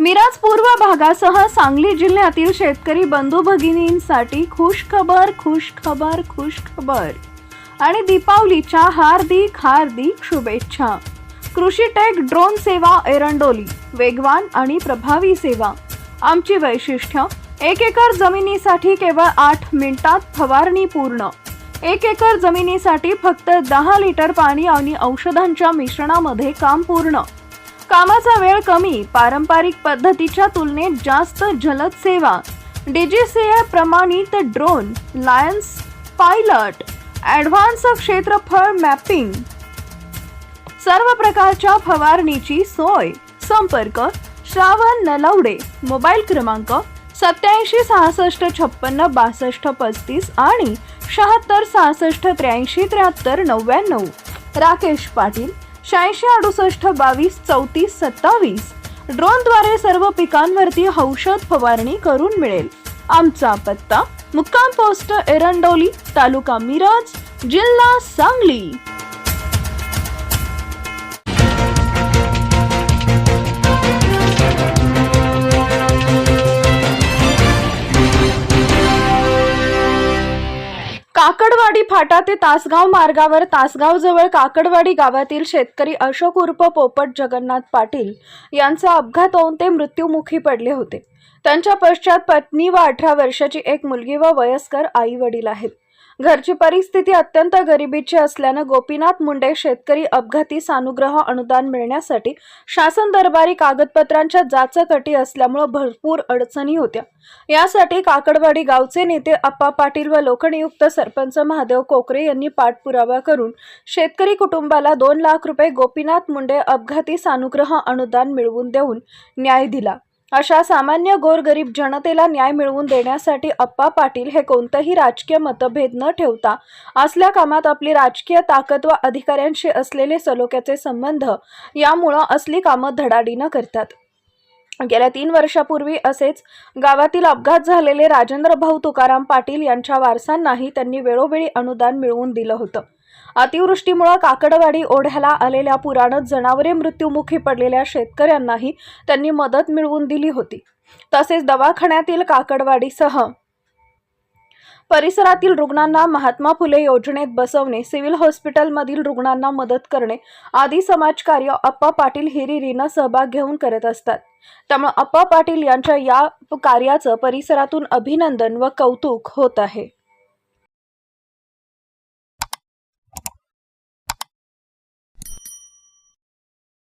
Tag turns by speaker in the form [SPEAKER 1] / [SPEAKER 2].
[SPEAKER 1] मिराज पूर्व भागासह सांगली जिल्ह्यातील शेतकरी बंधू भगिनींसाठी खुश खबर खुश खबर खुश खबर. आणि दीपावलीच्या हार्दिक हार्दिक शुभेच्छा. कृषी टेक ड्रोन सेवा एरंडोली वेगवान आणि प्रभावी सेवा. आमची वैशिष्ट्य एक एकर जमिनीसाठी केवळ आठ मिनिटात फवारणी पूर्ण. एक एकर जमिनीसाठी फक्त दहा लिटर पाणी आणि औषधांच्या मिश्रणामध्ये काम पूर्ण. कामाचा वेळ कमी पारंपरिक पद्धतीच्या तुलनेत जास्त जलद सेवा. डीजीसीए प्रमाणित ड्रोन लायन्स पायलट ॲडव्हान्स क्षेत्रफळ मॅपिंग सर्व प्रकारच्या फवारणीची सोय. संपर्क श्रावण नलवडे. मोबाईल क्रमांक सत्याऐंशी सहासष्ट छप्पन्न बासष्ट पस्तीस आणि शहात्तर सहासष्ट त्र्याऐंशी त्र्याहत्तर नव्याण्णव. राकेश पाटील शहाऐंशी अडुसष्ट बावीस चौतीस सत्तावीस. ड्रोनद्वारे सर्व पिकांवरती औषध फवारणी करून मिळेल. आमचा पत्ता मुक्काम पोस्ट एरंडोली तालुका मिरज जिल्हा सांगली. काकडवाडी फाटा ते तासगाव मार्गावर तासगाव जवळ काकडवाडी गावातील शेतकरी अशोक उर्फ पोपट जगन्नाथ पाटील यांचा अपघात होऊन ते मृत्युमुखी पडले होते. त्यांच्या पश्चात पत्नी व अठरा वर्षाची एक मुलगी व वयस्कर आई वडील आहेत. घरची परिस्थिती अत्यंत गरिबीची असल्यानं गोपीनाथ मुंडे शेतकरी अपघाती सानुग्रह अनुदान मिळण्यासाठी शासन दरबारी कागदपत्रांच्या जाचकटी असल्यामुळं भरपूर अडचणी होत्या. यासाठी काकडवाडी गावचे नेते अप्पा पाटील व लोकनियुक्त सरपंच महादेव कोकरे यांनी पाठपुरावा करून शेतकरी कुटुंबाला दोन लाख रुपये गोपीनाथ मुंडे अपघाती सानुग्रह अनुदान मिळवून देऊन न्याय दिला. अशा सामान्य गोरगरीब जनतेला न्याय मिळवून देण्यासाठी अप्पा पाटील हे कोणतंही राजकीय मतभेद न ठेवता असल्या कामात आपली राजकीय ताकद व अधिकाऱ्यांशी असलेले सलोख्याचे संबंध यामुळं असली कामं धडाडीनं करतात. गेल्या तीन वर्षापूर्वी असेच गावातील अपघात झालेले राजेंद्र भाऊ तुकाराम पाटील यांच्या वारसांनाही त्यांनी वेळोवेळी अनुदान मिळवून दिलं होतं. अतिवृष्टीमुळे काकडवाडी ओढ्याला आलेल्या पुराणात जनावरे मृत्युमुखी पडलेल्या शेतकऱ्यांनाही त्यांनी मदत मिळवून दिली होती. तसेच दवाखान्यातील काकडवाडीसह परिसरातील रुग्णांना महात्मा फुले योजनेत बसवणे सिव्हिल हॉस्पिटलमधील रुग्णांना मदत करणे आदी समाजकार्य अप्पा पाटील हिरिरीनं सहभाग घेऊन करत असतात. त्यामुळे अप्पा पाटील यांच्या या कार्याचं परिसरातून अभिनंदन व कौतुक होत आहे.